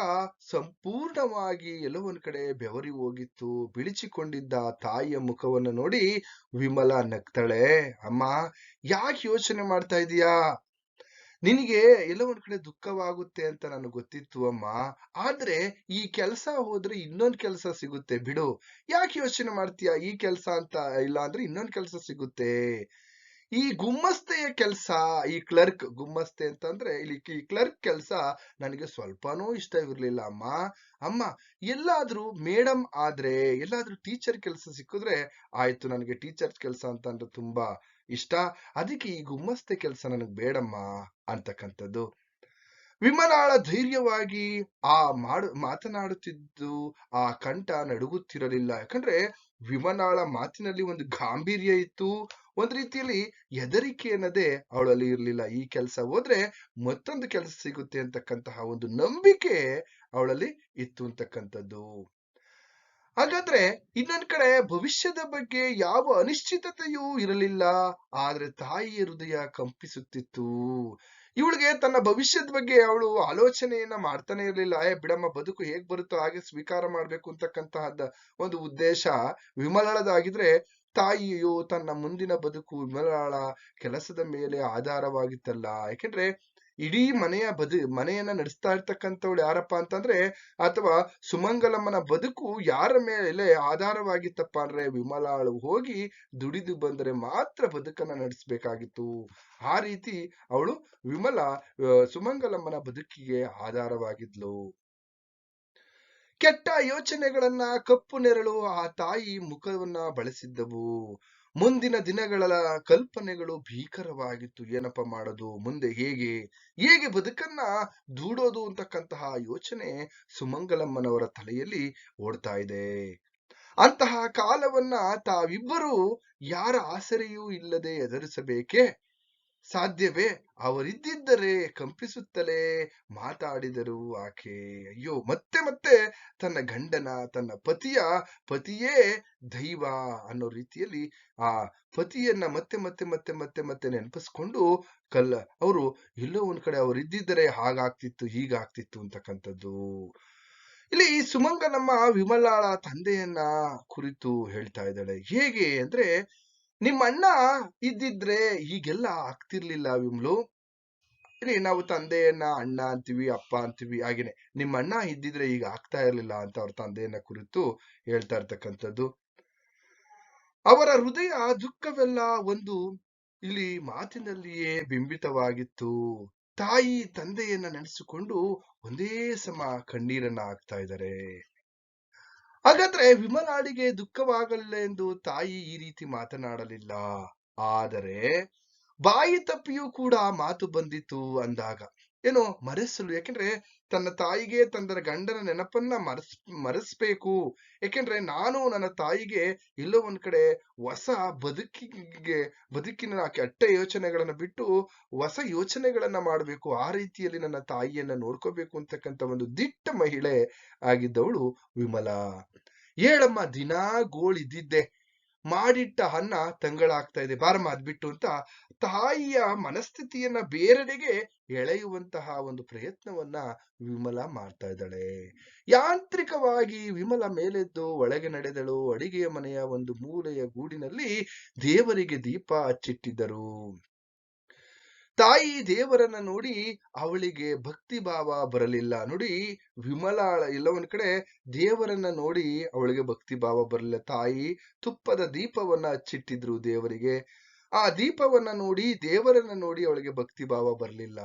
ಸಂಪೂರ್ಣವಾಗಿ ಎಲ್ಲೋ ಒಂದ್ ಕಡೆ ಬೆವರಿ ಹೋಗಿತ್ತು. ಬಿಳಿಚಿಕೊಂಡಿದ್ದ ತಾಯಿಯ ಮುಖವನ್ನು ನೋಡಿ ವಿಮಲ ನಗ್ತಾಳೆ. ಅಮ್ಮ, ಯಾಕೆ ಯೋಚನೆ ಮಾಡ್ತಾ ಇದೀಯಾ? ನಿನಗೆ ಎಲ್ಲ ಒಂದ್ ಕಡೆ ದುಃಖವಾಗುತ್ತೆ ಅಂತ ನನಗೆ ಗೊತ್ತಿತ್ತು ಅಮ್ಮ. ಆದ್ರೆ ಈ ಕೆಲಸ ಹೋದ್ರೆ ಇನ್ನೊಂದ್ ಕೆಲಸ ಸಿಗುತ್ತೆ ಬಿಡು. ಯಾಕೆ ಯೋಚನೆ ಮಾಡ್ತೀಯ? ಈ ಕೆಲಸ ಅಂತ ಇಲ್ಲ ಅಂದ್ರೆ ಇನ್ನೊಂದ್ ಕೆಲಸ ಸಿಗುತ್ತೆ. ಈ ಗುಮ್ಮಸ್ತೆಯ ಕೆಲಸ, ಈ ಕ್ಲರ್ಕ್ ಗುಮ್ಮಸ್ತೆ ಅಂತಂದ್ರೆ ಇಲ್ಲಿ ಈ ಕ್ಲರ್ಕ್ ಕೆಲಸ ನನಗೆ ಸ್ವಲ್ಪನೂ ಇಷ್ಟ ಇಷ್ಟವಿರ್ಲಿಲ್ಲ ಅಮ್ಮ. ಅಮ್ಮ, ಎಲ್ಲಾದ್ರೂ ಮೇಡಮ್ ಆದ್ರೆ, ಎಲ್ಲಾದ್ರೂ ಟೀಚರ್ ಕೆಲಸ ಸಿಕ್ಕಿದ್ರೆ ಆಯ್ತು, ನನಗೆ ಟೀಚರ್ ಕೆಲಸ ಅಂತ ಅಂದ್ರೆ ತುಂಬಾ ಇಷ್ಟ? ಅದಕ್ಕೆ ಈ ಗುಮ್ಮಸ್ತೆ ಕೆಲಸ ನನಗೆ ಬೇಡಮ್ಮ ಅಂತಕ್ಕಂಥದ್ದು. ವಿಮಲಾಳ ಧೈರ್ಯವಾಗಿ ಆ ಮಾಡು, ಮಾತನಾಡುತ್ತಿದ್ದು, ಆ ಕಂಠ ನಡುಗುತ್ತಿರಲಿಲ್ಲ. ಯಾಕಂದ್ರೆ ವಿಮಲಾಳ ಮಾತಿನಲ್ಲಿ ಒಂದು ಗಾಂಭೀರ್ಯ ಇತ್ತು. ಒಂದ್ ರೀತಿಯಲ್ಲಿ ಹೆದರಿಕೆ ಅನ್ನದೇ ಅವಳಲ್ಲಿ ಇರಲಿಲ್ಲ. ಈ ಕೆಲಸ ಹೋದ್ರೆ ಮತ್ತೊಂದು ಕೆಲಸ ಸಿಗುತ್ತೆ ಅಂತಕ್ಕಂತಹ ಒಂದು ನಂಬಿಕೆ ಅವಳಲ್ಲಿ ಇತ್ತು ಅಂತಕ್ಕಂಥದ್ದು. ಹಾಗಾದ್ರೆ ಇನ್ನೊಂದ್ ಕಡೆ ಭವಿಷ್ಯದ ಬಗ್ಗೆ ಯಾವ ಅನಿಶ್ಚಿತತೆಯೂ ಇರಲಿಲ್ಲ, ಆದ್ರೆ ತಾಯಿಯ ಹೃದಯ ಕಂಪಿಸುತ್ತಿತ್ತು. ಇವಳಿಗೆ ತನ್ನ ಭವಿಷ್ಯದ ಬಗ್ಗೆ ಅವಳು ಆಲೋಚನೆಯನ್ನ ಮಾಡ್ತಾನೆ ಇರಲಿಲ್ಲ. ಏ ಬಿಡಮ್ಮ, ಬದುಕು ಹೇಗ್ ಬರುತ್ತೋ ಹಾಗೆ ಸ್ವೀಕಾರ ಮಾಡ್ಬೇಕು ಅಂತಕ್ಕಂತಹದ್ದ ಒಂದು ಉದ್ದೇಶ ವಿಮಲಳದಾಗಿದ್ರೆ ತಾಯಿಯು ತನ್ನ ಮುಂದಿನ ಬದುಕು ವಿಮಲಾಳ ಕೆಲಸದ ಮೇಲೆ ಆಧಾರವಾಗಿತ್ತಲ್ಲ. ಯಾಕೆಂದ್ರೆ ಇಡೀ ಮನೆಯ ಬದು, ಮನೆಯನ್ನ ನಡೆಸ್ತಾ ಇರ್ತಕ್ಕಂಥವಳು ಯಾರಪ್ಪ ಅಂತಂದ್ರೆ, ಅಥವಾ ಸುಮಂಗಲಮ್ಮನ ಬದುಕು ಯಾರ ಮೇಲೆ ಆಧಾರವಾಗಿತ್ತಪ್ಪ ಅಂದ್ರೆ ವಿಮಲಾಳು ಹೋಗಿ ದುಡಿದು ಬಂದರೆ ಮಾತ್ರ ಬದುಕನ್ನ ನಡೆಸಬೇಕಾಗಿತ್ತು. ಆ ರೀತಿ ಅವಳು ವಿಮಲ ಸುಮಂಗಲಮ್ಮನ ಬದುಕಿಗೆ ಆಧಾರವಾಗಿದ್ಲು. ಕೆಟ್ಟ ಯೋಚನೆಗಳನ್ನ ಕಪ್ಪು ನೆರಳು ಆ ತಾಯಿ ಮುಖವನ್ನ ಬಳಸಿದ್ದವು. ಮುಂದಿನ ದಿನಗಳ ಕಲ್ಪನೆಗಳು ಭೀಕರವಾಗಿತ್ತು. ಏನಪ್ಪ ಮಾಡೋದು? ಮುಂದೆ ಹೇಗೆ? ಹೇಗೆ ಬದುಕನ್ನ ದೂಡೋದು ಅಂತಕ್ಕಂತಹ ಯೋಚನೆ ಸುಮಂಗಲಮ್ಮನವರ ತಲೆಯಲ್ಲಿ ಓಡ್ತಾ ಇದೆ. ಅಂತಹ ಕಾಲವನ್ನ ತಾವಿಬ್ಬರೂ ಯಾರ ಆಸರೆಯೂ ಇಲ್ಲದೆ ಎದುರಿಸಬೇಕೆ? ಸಾಧ್ಯವೇ? ಅವರಿದ್ದಿದ್ದರೆ ಕಂಪಿಸುತ್ತಲೇ ಮಾತಾಡಿದರು ಆಕೆ. ಅಯ್ಯೋ, ಮತ್ತೆ ಮತ್ತೆ ತನ್ನ ಗಂಡನ, ತನ್ನ ಪತಿಯ ಪತಿಯೇ ದೈವ ಅನ್ನೋ ರೀತಿಯಲ್ಲಿ ಆ ಪತಿಯನ್ನ ಮತ್ತೆ ಮತ್ತೆ ಮತ್ತೆ ಮತ್ತೆ ಮತ್ತೆ ನೆನಪಿಸ್ಕೊಂಡು ಕಲ್ಲ, ಅವರು ಎಲ್ಲೋ ಒಂದ್ ಕಡೆ ಅವರಿದ್ದಿದ್ದರೆ ಹಾಗಾಗ್ತಿತ್ತು, ಹೀಗಾಗ್ತಿತ್ತು ಅಂತಕ್ಕಂಥದ್ದು. ಇಲ್ಲಿ ಈ ಸುಮಂಗನಮ್ಮ ವಿಮಲಾಳ ತಂದೆಯನ್ನ ಕುರಿತು ಹೇಳ್ತಾ ಇದ್ದಾಳೆ. ಹೇಗೆ ಅಂದ್ರೆ ನಿಮ್ಮ ಅಣ್ಣ ಇದ್ದಿದ್ರೆ ಹೀಗೆಲ್ಲ ಆಗ್ತಿರ್ಲಿಲ್ಲ ವಿಮ್ಲು. ಇಲ್ಲಿ ನಾವು ತಂದೆಯನ್ನ ಅಣ್ಣ ಅಂತೀವಿ, ಅಪ್ಪ ಅಂತೀವಿ, ಹಾಗೇನೆ. ನಿಮ್ಮ ಅಣ್ಣ ಇದ್ದಿದ್ರೆ ಈಗ ಆಗ್ತಾ ಇರಲಿಲ್ಲ ಅಂತ ಅವ್ರ ತಂದೆಯನ್ನ ಕುರಿತು ಹೇಳ್ತಾ ಇರ್ತಕ್ಕಂಥದ್ದು. ಅವರ ಹೃದಯ ದುಃಖವೆಲ್ಲ ಒಂದು ಇಲ್ಲಿ ಮಾತಿನಲ್ಲಿಯೇ ಬಿಂಬಿತವಾಗಿತ್ತು. ತಾಯಿ, ತಂದೆಯನ್ನ ನೆನೆಸಿಕೊಂಡು ಒಂದೇ ಸಮ ಕಣ್ಣೀರನ್ನ ಹಾಕ್ತಾ ಇದ್ದಾರೆ. ಹಾಗಾದ್ರೆ ವಿಮಲಾಳಿಗೆ ದುಃಖವಾಗಲಿಲ್ಲ ಎಂದು ತಾಯಿ ಈ ರೀತಿ ಮಾತನಾಡಲಿಲ್ಲ. ಆದರೆ ಬಾಯಿ ತಪ್ಪಿಯೂ ಕೂಡ ಮಾತು ಬಂದಿತ್ತು ಅಂದಾಗ. ಏನೋ ಮರೆಸಲು, ಯಾಕೆಂದ್ರೆ ತನ್ನ ತಾಯಿಗೆ ತಂದರ ಗಂಡನ ನೆನಪನ್ನ ಮರೆಸ್, ಮರೆಸ್ಬೇಕು. ಯಾಕೆಂದ್ರೆ ನಾನು ನನ್ನ ತಾಯಿಗೆ ಎಲ್ಲೋ ಒಂದ್ ಕಡೆ ಹೊಸ ಬದುಕಿಗೆ, ಬದುಕಿನ ಕೆಟ್ಟ ಯೋಚನೆಗಳನ್ನ ಬಿಟ್ಟು ಹೊಸ ಯೋಚನೆಗಳನ್ನ ಮಾಡ್ಬೇಕು. ಆ ರೀತಿಯಲ್ಲಿ ನನ್ನ ತಾಯಿಯನ್ನ ನೋಡ್ಕೋಬೇಕು ಅಂತಕ್ಕಂತ ಒಂದು ದಿಟ್ಟ ಮಹಿಳೆ ಆಗಿದ್ದವಳು ವಿಮಲಾ. ಹೇಳಮ್ಮ, ದಿನಾ ಗೋಳಿದ್ದಿದ್ದೆ ಮಾಡಿಟ್ಟ ಅನ್ನ ತಂಗಳಾಗ್ತಾ ಇದೆ. ಬಾರಮ್ಮ, ಅದ್ ಬಿಟ್ಟು ಅಂತ ತಾಯಿಯ ಮನಸ್ಥಿತಿಯನ್ನ ಬೇರೆಡೆಗೆ ಎಳೆಯುವಂತಹ ಒಂದು ಪ್ರಯತ್ನವನ್ನ ವಿಮಲ ಮಾಡ್ತಾ ಇದ್ದಾಳೆ. ಯಾಂತ್ರಿಕವಾಗಿ ವಿಮಲ ಮೇಲೆದ್ದು ಒಳಗೆ ನಡೆದಳು. ಅಡಿಗೆಯ ಮನೆಯ ಒಂದು ಮೂಲೆಯ ಗೂಡಿನಲ್ಲಿ ದೇವರಿಗೆ ದೀಪ ಹಚ್ಚಿಟ್ಟಿದ್ದರು. ತಾಯಿ ದೇವರನ್ನ ನೋಡಿ ಅವಳಿಗೆ ಭಕ್ತಿ ಭಾವ ಬರಲಿಲ್ಲ. ನೋಡಿ ವಿಮಲಾಳ ಇಲ್ಲ ಒಂದ್ ಕಡೆ ದೇವರನ್ನ ನೋಡಿ ಅವಳಿಗೆ ಭಕ್ತಿ ಭಾವ ಬರಲಿಲ್ಲ. ತಾಯಿ ತುಪ್ಪದ ದೀಪವನ್ನ ಹಚ್ಚಿಟ್ಟಿದ್ರು ದೇವರಿಗೆ. ಆ ದೀಪವನ್ನ ನೋಡಿ ದೇವರನ್ನ ನೋಡಿ ಅವಳಿಗೆ ಭಕ್ತಿ ಭಾವ ಬರಲಿಲ್ಲ.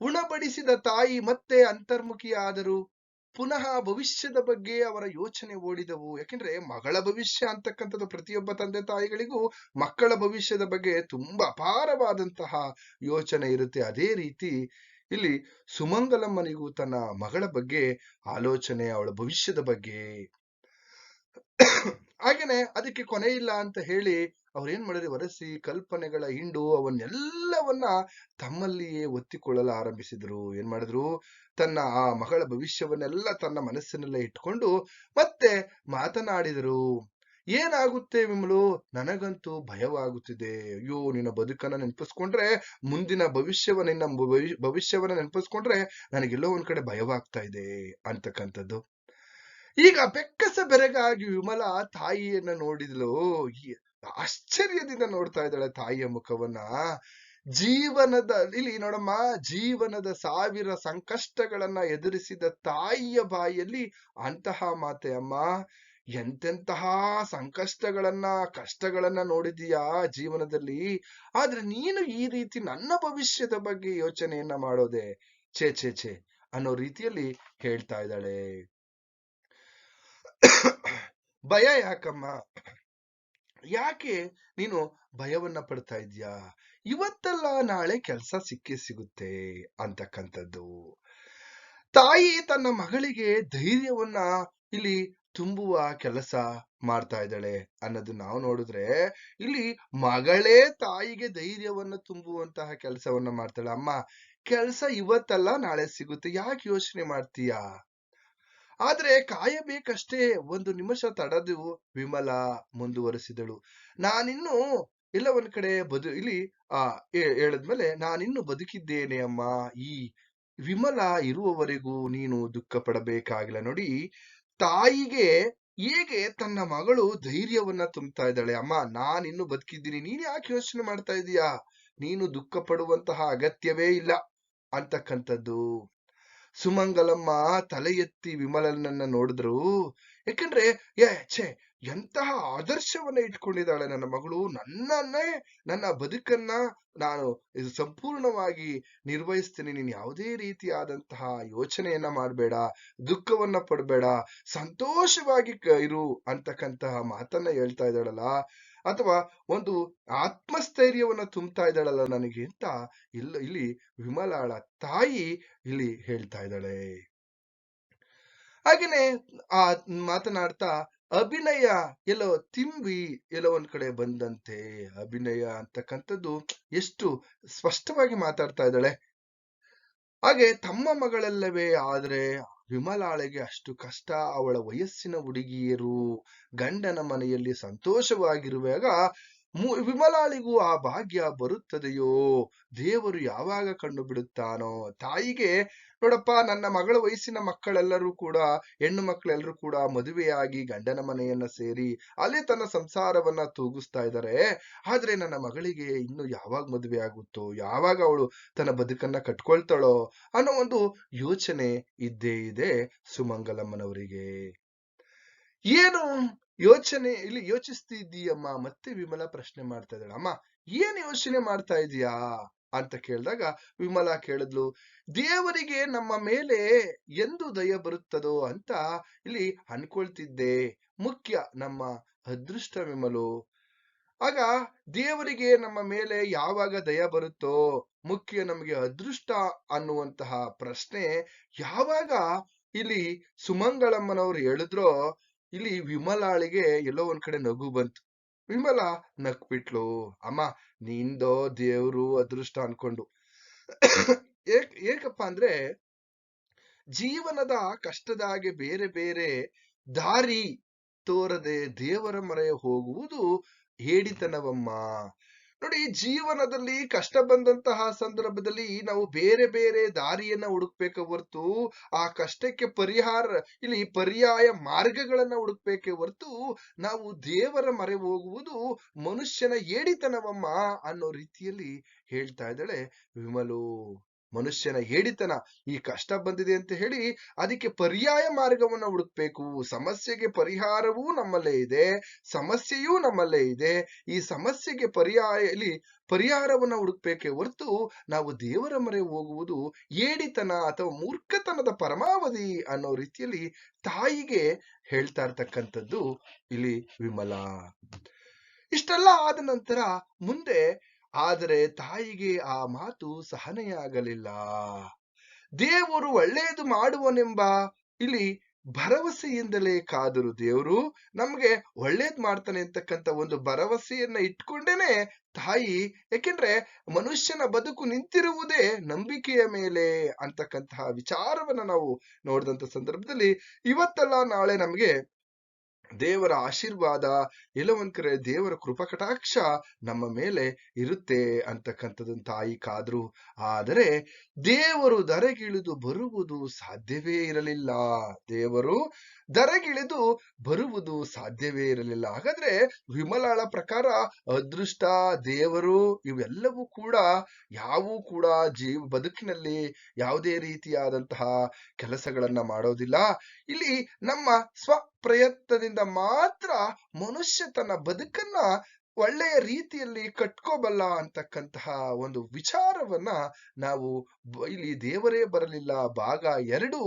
ಉಣಬಡಿಸಿದ ತಾಯಿ ಮತ್ತೆ ಅಂತರ್ಮುಖಿ ಆದರು ಪುನಃ ಭವಿಷ್ಯದ ಬಗ್ಗೆ ಅವರ ಯೋಚನೆ ಓಡಿದವು. ಯಾಕೆಂದ್ರೆ ಮಗಳ ಭವಿಷ್ಯ ಅಂತಕ್ಕಂಥದ್ದು ಪ್ರತಿಯೊಬ್ಬ ತಂದೆ ತಾಯಿಗಳಿಗೂ ಮಕ್ಕಳ ಭವಿಷ್ಯದ ಬಗ್ಗೆ ತುಂಬಾ ಅಪಾರವಾದಂತಹ ಯೋಚನೆ ಇರುತ್ತೆ. ಅದೇ ರೀತಿ ಇಲ್ಲಿ ಸುಮಂಗಲಮ್ಮನಿಗೂ ತನ್ನ ಮಗಳ ಬಗ್ಗೆ ಆಲೋಚನೆ, ಅವಳ ಭವಿಷ್ಯದ ಬಗ್ಗೆ. ಹಾಗೇನೆ ಅದಕ್ಕೆ ಕೊನೆ ಇಲ್ಲ ಅಂತ ಹೇಳಿ ಅವ್ರೇನ್ ಮಾಡಿದ್ರೆ, ವರಸಿ ಕಲ್ಪನೆಗಳ ಹಿಂಡು ಅವನ್ನೆಲ್ಲವನ್ನ ತಮ್ಮಲ್ಲಿಯೇ ಒತ್ತಿಕೊಳ್ಳಲು ಆರಂಭಿಸಿದ್ರು. ಏನ್ ಮಾಡಿದ್ರು? ತನ್ನ ಆ ಮಗಳ ಭವಿಷ್ಯವನ್ನೆಲ್ಲ ತನ್ನ ಮನಸ್ಸಿನಲ್ಲೇ ಇಟ್ಕೊಂಡು ಮತ್ತೆ ಮಾತನಾಡಿದರು. ಏನಾಗುತ್ತೆ ವಿಮಲು? ನನಗಂತೂ ಭಯವಾಗುತ್ತಿದೆ. ಅಯ್ಯೋ, ನಿನ್ನ ಬದುಕನ್ನ ನೆನಪಿಸ್ಕೊಂಡ್ರೆ, ಮುಂದಿನ ಭವಿಷ್ಯವ, ನಿನ್ನ ಭವಿ- ಭವಿಷ್ಯವನ್ನ ನೆನಪಿಸ್ಕೊಂಡ್ರೆ ನನಗೆಲ್ಲೋ ಒಂದ್ ಕಡೆ ಭಯವಾಗ್ತಾ ಇದೆ ಅಂತಕ್ಕಂಥದ್ದು. ಈಗ ಬೆಕ್ಕಸ ಬೆರಗಾಗಿ ವಿಮಲ ತಾಯಿಯನ್ನ ನೋಡಿದ್ಲು. ಆಶ್ಚರ್ಯದಿಂದ ನೋಡ್ತಾ ಇದ್ದಾಳೆ ತಾಯಿಯ ಮುಖವನ್ನ. ಜೀವನದ, ಇಲ್ಲಿ ನೋಡಮ್ಮ, ಜೀವನದ ಸಾವಿರ ಸಂಕಷ್ಟಗಳನ್ನ ಎದುರಿಸಿದ ತಾಯಿಯ ಬಾಯಲ್ಲಿ ಅಂತಹ ಮಾತೆ ಅಮ್ಮ, ಎಂತೆಂತಹ ಸಂಕಷ್ಟಗಳನ್ನ, ಕಷ್ಟಗಳನ್ನ ನೋಡಿದೀಯಾ ಜೀವನದಲ್ಲಿ. ಆದ್ರೆ ನೀನು ಈ ರೀತಿ ನನ್ನ ಭವಿಷ್ಯದ ಬಗ್ಗೆ ಯೋಚನೆಯನ್ನ ಮಾಡೋದೆ? ಛೇ ಛೇ ಛೇ ಅನ್ನೋ ರೀತಿಯಲ್ಲಿ ಹೇಳ್ತಾ ಇದ್ದಾಳೆ. ಭಯ ಯಾಕಮ್ಮ? ಯಾಕೆ ನೀನು ಭಯವನ್ನ ಪಡ್ತಾ ಇದ್ಯಾ ಇವತ್ತಲ್ಲ ನಾಳೆ ಕೆಲಸ ಸಿಕ್ಕೇ ಸಿಗುತ್ತೆ ಅಂತಕ್ಕಂಥದ್ದು. ತಾಯಿ ತನ್ನ ಮಗಳಿಗೆ ಧೈರ್ಯವನ್ನ ಇಲ್ಲಿ ತುಂಬುವ ಕೆಲಸ ಮಾಡ್ತಾ ಇದ್ದಾಳೆ ಅನ್ನೋದು ನಾವು ನೋಡಿದ್ರೆ ಇಲ್ಲಿ ಮಗಳೇ ತಾಯಿಗೆ ಧೈರ್ಯವನ್ನ ತುಂಬುವಂತಹ ಕೆಲಸವನ್ನ ಮಾಡ್ತಾಳೆ. ಅಮ್ಮ, ಕೆಲಸ ಇವತ್ತಲ್ಲ ನಾಳೆ ಸಿಗುತ್ತೆ. ಯಾಕೆ ಯೋಚನೆ ಮಾಡ್ತೀಯಾ? ಆದ್ರೆ ಕಾಯಬೇಕಷ್ಟೇ ಒಂದು ನಿಮಿಷ ತಡೆದು ವಿಮಲ ಮುಂದುವರೆಸಿದಳು. ನಾನಿನ್ನು ಇಲ್ಲ ಒಂದ್ ಕಡೆ ಬದು, ಇಲ್ಲಿ, ಆ ಹೇಳದ್ಮೇಲೆ ನಾನಿನ್ನು ಬದುಕಿದ್ದೇನೆ ಅಮ್ಮ. ಈ ವಿಮಲ ಇರುವವರೆಗೂ ನೀನು ದುಃಖ ಪಡಬೇಕಾಗಿಲ್ಲ ನೋಡಿ. ತಾಯಿಗೆ ಹೇಗೆ ತನ್ನ ಮಗಳು ಧೈರ್ಯವನ್ನ ತುಂಬ್ತಾ ಇದ್ದಾಳೆ. ಅಮ್ಮ, ನಾನಿನ್ನು ಬದುಕಿದ್ದೀನಿ. ನೀನ್ ಯಾಕೆ ಯೋಚನೆ ಮಾಡ್ತಾ ಇದೀಯಾ? ನೀನು ದುಃಖ ಪಡುವಂತಹ ಅಗತ್ಯವೇ ಇಲ್ಲ. ಅಂತಕ್ಕಂಥದ್ದು. ಸುಮಂಗಲಮ್ಮ ತಲೆ ಎತ್ತಿ ವಿಮಲನನ್ನ ನೋಡಿದ್ರು. ಯಾಕಂದ್ರೆ ಏ ಛೇ, ಎಂತಹ ಆದರ್ಶವನ್ನ ಇಟ್ಕೊಂಡಿದ್ದಾಳೆ ನನ್ನ ಮಗಳು. ನನ್ನನ್ನೇ, ನನ್ನ ಬದುಕನ್ನ ನಾನು ಇದು ಸಂಪೂರ್ಣವಾಗಿ ನಿರ್ವಹಿಸ್ತೀನಿ. ನೀನು ಯಾವುದೇ ರೀತಿಯಾದಂತಹ ಯೋಚನೆಯನ್ನ ಮಾಡಬೇಡ, ದುಃಖವನ್ನ ಪಡಬೇಡ, ಸಂತೋಷವಾಗಿ ಇರು ಅಂತಕ್ಕಂತಹ ಮಾತನ್ನ ಹೇಳ್ತಾ ಇದ್ದಾಳಲ್ಲ. ಅಥವಾ ಒಂದು ಆತ್ಮಸ್ಥೈರ್ಯವನ್ನ ತುಂಬ್ತಾ ಇದ್ದಾಳಲ್ಲ ನನಗೆ ಅಂತ ಇಲ್ಲ, ಇಲ್ಲಿ ವಿಮಲಾಳ ತಾಯಿ ಇಲ್ಲಿ ಹೇಳ್ತಾ ಇದ್ದಾಳೆ. ಹಾಗೇನೆ ಆ ಮಾತನಾಡ್ತಾ, ಅಭಿನಯ ಎಲ್ಲೋ ತಿಂಬಿ, ಎಲ್ಲೋ ಒಂದ್ ಕಡೆ ಬಂದಂತೆ, ಅಭಿನಯ ಅಂತಕ್ಕಂಥದ್ದು ಎಷ್ಟು ಸ್ಪಷ್ಟವಾಗಿ ಮಾತಾಡ್ತಾ ಇದ್ದಾಳೆ. ಹಾಗೆ ತಮ್ಮ ಮಗಳಲ್ಲವೇ, ಆದ್ರೆ ವಿಮಲಾಳಿಗೆ ಅಷ್ಟು ಕಷ್ಟ. ಅವಳ ವಯಸ್ಸಿನ ಹುಡುಗಿಯರು ಗಂಡನ ಮನೆಯಲ್ಲಿ ಸಂತೋಷವಾಗಿರುವಾಗ ವಿಮಲಾಳಿಗೂ ಆ ಭಾಗ್ಯ ಬರುತ್ತದೆಯೋ? ದೇವರು ಯಾವಾಗ ಕಂಡು ಬಿಡುತ್ತಾನೋ ತಾಯಿಗೆ, ನೋಡಪ್ಪ, ನನ್ನ ಮಗಳ ವಯಸ್ಸಿನ ಮಕ್ಕಳೆಲ್ಲರೂ ಕೂಡ, ಹೆಣ್ಣು ಮಕ್ಕಳೆಲ್ಲರೂ ಕೂಡ ಮದುವೆಯಾಗಿ ಗಂಡನ ಮನೆಯನ್ನ ಸೇರಿ ಅಲ್ಲೇ ತನ್ನ ಸಂಸಾರವನ್ನ ತೂಗಿಸ್ತಾ ಇದ್ದಾರೆ. ಆದ್ರೆ ನನ್ನ ಮಗಳಿಗೆ ಇನ್ನು ಯಾವಾಗ ಮದುವೆ ಆಗುತ್ತೋ? ಯಾವಾಗ ಅವಳು ತನ್ನ ಬದುಕನ್ನ ಕಟ್ಕೊಳ್ತಾಳೋ? ಅನ್ನೋ ಒಂದು ಯೋಚನೆ ಇದ್ದೇ ಇದೆ ಸುಮಂಗಲಮ್ಮನವರಿಗೆ. ಏನು? ಯೋಚನೆ, ಇಲ್ಲಿ ಯೋಚಿಸ್ತಿದ್ದೀಯಮ್ಮ ಮತ್ತೆ ವಿಮಲ ಪ್ರಶ್ನೆ ಮಾಡ್ತಾ ಇದ್ದಾಳೆ. ಅಮ್ಮ, ಏನ್ ಯೋಚನೆ ಮಾಡ್ತಾ ಇದೀಯಾ ಅಂತ ಕೇಳಿದಾಗ ವಿಮಲಾ ಕೇಳಿದ್ಲು, ದೇವರಿಗೆ ನಮ್ಮ ಮೇಲೆ ಎಂದು ದಯ ಬರುತ್ತದೋ ಅಂತ ಇಲ್ಲಿ ಅನ್ಕೊಳ್ತಿದ್ದೆ. ಮುಖ್ಯ ನಮ್ಮ ಅದೃಷ್ಟ ವಿಮಲು. ಆಗ ದೇವರಿಗೆ ನಮ್ಮ ಮೇಲೆ ಯಾವಾಗ ದಯ ಬರುತ್ತೋ, ಮುಖ್ಯ ನಮಗೆ ಅದೃಷ್ಟ ಅನ್ನುವಂತಹ ಪ್ರಶ್ನೆ ಯಾವಾಗ ಇಲ್ಲಿ ಸುಮಂಗಳಮ್ಮನವ್ರು ಹೇಳಿದ್ರೋ ಇಲ್ಲಿ ವಿಮಲಾಳಿಗೆ ಎಲ್ಲೋ ಒಂದ್ ಕಡೆ ನಗು ಬಂತು. ವಿಮಲ ನಕ್ಬಿಟ್ಲು ಅಮ್ಮ, ನಿಂದೋ ದೇವ್ರು ಅದೃಷ್ಟ ಅನ್ಕೊಂಡು. ಏಕ್, ಏಕಪ್ಪ ಅಂದ್ರೆ ಜೀವನದ ಕಷ್ಟದಾಗೆ ಬೇರೆ ಬೇರೆ ದಾರಿ ತೋರದೆ ದೇವರ ಮರೆಯ ಹೋಗುವುದು ಹೇಡಿತನವಮ್ಮ. ನೋಡಿ ಜೀವನದಲ್ಲಿ ಕಷ್ಟ ಬಂದಂತಹ ಸಂದರ್ಭದಲ್ಲಿ ನಾವು ಬೇರೆ ಬೇರೆ ದಾರಿಯನ್ನ ಹುಡುಕ್ಬೇಕೆ ಹೊರ್ತು, ಆ ಕಷ್ಟಕ್ಕೆ ಪರಿಹಾರ, ಇಲ್ಲಿ ಪರ್ಯಾಯ ಮಾರ್ಗಗಳನ್ನ ಹುಡುಕ್ಬೇಕೆ ಹೊರ್ತು ನಾವು ದೇವರ ಮರೆ ಹೋಗುವುದು ಮನುಷ್ಯನ ಏಡಿತನವಮ್ಮ ಅನ್ನೋ ರೀತಿಯಲ್ಲಿ ಹೇಳ್ತಾ ಇದ್ದಾಳೆ ವಿಮಲು. ಮನುಷ್ಯನ ಹೇಡಿತನ ಈ ಕಷ್ಟ ಬಂದಿದೆ ಅಂತ ಹೇಳಿ ಅದಕ್ಕೆ ಪರ್ಯಾಯ ಮಾರ್ಗವನ್ನ ಹುಡುಕ್ಬೇಕು. ಸಮಸ್ಯೆಗೆ ಪರಿಹಾರವೂ ನಮ್ಮಲ್ಲೇ ಇದೆ. ಸಮಸ್ಯೆಯೂ ನಮ್ಮಲ್ಲೇ ಇದೆ. ಈ ಸಮಸ್ಯೆಗೆ ಪರ್ಯಾಯ ಇಲ್ಲಿ ಪರಿಹಾರವನ್ನ ಹುಡುಕ್ಬೇಕೆ ಹೊರ್ತು ನಾವು ದೇವರ ಮರೆ ಹೋಗುವುದು ಏಡಿತನ ಅಥವಾ ಮೂರ್ಖತನದ ಪರಮಾವಧಿ ಅನ್ನೋ ರೀತಿಯಲ್ಲಿ ತಾಯಿಗೆ ಹೇಳ್ತಾ ಇರ್ತಕ್ಕಂಥದ್ದು ಇಲ್ಲಿ ವಿಮಲ. ಇಷ್ಟೆಲ್ಲ ಆದ ನಂತರ ಮುಂದೆ ಆದರೆ ತಾಯಿಗೆ ಆ ಮಾತು ಸಹನೆಯಾಗಲಿಲ್ಲ. ದೇವರು ಒಳ್ಳೆಯದು ಮಾಡುವನೆಂಬ ಇಲ್ಲಿ ಭರವಸೆಯಿಂದಲೇ ಕಾದರು ದೇವರು. ನಮ್ಗೆ ಒಳ್ಳೇದ್ ಮಾಡ್ತಾನೆ ಅಂತಕ್ಕಂತ ಒಂದು ಭರವಸೆಯನ್ನ ಇಟ್ಕೊಂಡೇನೆ ತಾಯಿ. ಯಾಕೆಂದ್ರೆ ಮನುಷ್ಯನ ಬದುಕು ನಿಂತಿರುವುದೇ ನಂಬಿಕೆಯ ಮೇಲೆ ಅಂತಕ್ಕಂತಹ ವಿಚಾರವನ್ನ ನಾವು ನೋಡಿದಂತ ಸಂದರ್ಭದಲ್ಲಿ ಇವತ್ತಲ್ಲ ನಾಳೆ ನಮ್ಗೆ ದೇವರ ಆಶೀರ್ವಾದ ಎಲ್ಲ ಒಂದ್ ಕಡೆ ದೇವರ ಕೃಪಕಟಾಕ್ಷ ನಮ್ಮ ಮೇಲೆ ಇರುತ್ತೆ ಅಂತಕ್ಕಂಥದ್ದನ್ನು ತಾಯಿ ಕಾದ್ರು. ಆದರೆ ದೇವರು ದರೆಗಿಳಿದು ಬರುವುದು ಸಾಧ್ಯವೇ ಇರಲಿಲ್ಲ. ದೇವರು ದರೆಗಿಳಿದು ಬರುವುದು ಸಾಧ್ಯವೇ ಇರಲಿಲ್ಲ. ಹಾಗಾದ್ರೆ ವಿಮಲಾಳ ಪ್ರಕಾರ ಅದೃಷ್ಟ, ದೇವರು ಇವೆಲ್ಲವೂ ಕೂಡ ಯಾವೂ ಕೂಡ ಜೀವ ಬದುಕಿನಲ್ಲಿ ಯಾವುದೇ ರೀತಿಯಾದಂತಹ ಕೆಲಸಗಳನ್ನ ಮಾಡೋದಿಲ್ಲ. ಇಲ್ಲಿ ನಮ್ಮ ಸ್ವ ಪ್ರಯತ್ನದಿಂದ ಮಾತ್ರ ಮನುಷ್ಯ ತನ್ನ ಬದುಕನ್ನ ಒಳ್ಳೆಯ ರೀತಿಯಲ್ಲಿ ಕಟ್ಕೋಬಲ್ಲ ಅಂತಕ್ಕಂತಹ ಒಂದು ವಿಚಾರವನ್ನ ನಾವು ಇಲ್ಲಿ ದೇವರೇ ಬರಲಿಲ್ಲ. ಭಾಗ ಎರಡು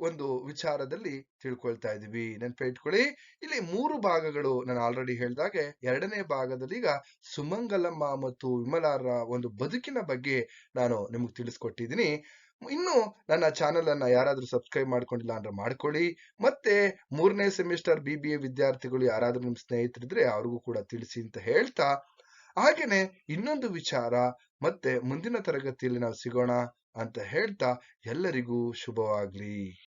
ಒಂದು ವಿಚಾರದಲ್ಲಿ ತಿಳ್ಕೊಳ್ತಾ ಇದೀವಿ ನೆನ್ಪಿಟ್ಕೊಳ್ಳಿ. ಇಲ್ಲಿ ಮೂರು ಭಾಗಗಳು ನಾನು ಆಲ್ರೆಡಿ ಹೇಳಿದಾಗೆ. ಎರಡನೇ ಭಾಗದಲ್ಲಿ ಈಗ ಸುಮಂಗಲಮ್ಮ ಮತ್ತು ವಿಮಲಾರ ಒಂದು ಬದುಕಿನ ಬಗ್ಗೆ ನಾನು ನಿಮಗೆ ತಿಳಿಸ್ಕೊಟ್ಟಿದ್ದೀನಿ. ಇನ್ನು ನನ್ನ ಚಾನೆಲ್ ಅನ್ನ ಯಾರಾದ್ರೂ ಸಬ್ಸ್ಕ್ರೈಬ್ ಮಾಡ್ಕೊಂಡಿಲ್ಲ ಅಂದ್ರೆ ಮಾಡ್ಕೊಳ್ಳಿ. ಮತ್ತೆ ಮೂರನೇ ಸೆಮಿಸ್ಟರ್ ಬಿ ಬಿ ಎ ವಿದ್ಯಾರ್ಥಿಗಳು ಯಾರಾದ್ರೂ ನಿಮ್ ಸ್ನೇಹಿತರಿದ್ರೆ ಅವ್ರಿಗೂ ಕೂಡ ತಿಳಿಸಿ ಅಂತ ಹೇಳ್ತಾ. ಹಾಗೇನೆ ಇನ್ನೊಂದು ವಿಚಾರ, ಮತ್ತೆ ಮುಂದಿನ ತರಗತಿಯಲ್ಲಿ ನಾವು ಸಿಗೋಣ ಅಂತ ಹೇಳ್ತಾ. ಎಲ್ಲರಿಗೂ ಶುಭವಾಗ್ಲಿ.